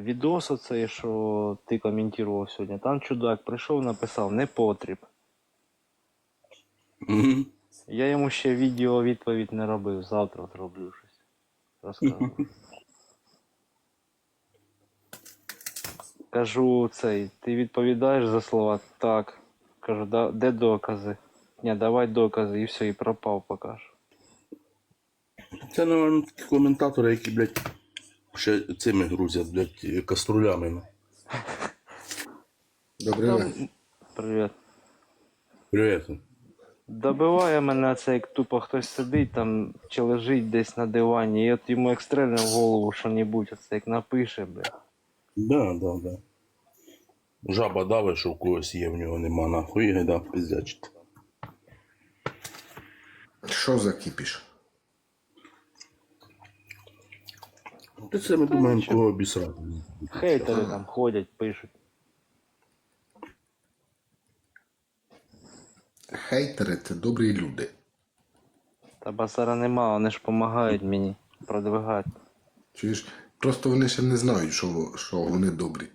відос оцей, що ти коментував сьогодні. Там чудак прийшов, написав не потріб. Угу. Я йому ще відео відповідь не робив, завтра зроблю щось. Розкажу. Кажу цей, ти відповідаєш за слова? Так. Кажу, да, де докази? Ні, давай докази, і все, і пропав покаж. Це, такі коментатори, які, блядь, ще цими грузять, блядь, каструлями. ну. Добрий вечір. Привіт. Привіт. Добиває мене це, як тупо хтось сидить там чи лежить десь на дивані, і от йому як стрельне в голову що-небудь, оце як напише, бля. Да, да, да. Жаба дави, що в когось є, в нього нема нахуй, і да. Що за кіпіш? Ти це ми думаємо, кого обісрати. Хейтери там ходять, пишуть. Хейтери це добрі люди. Та басара нема, вони ж допомагають мені продвигати. Чуєш? Просто вони ще не знають, що, що вони добрі.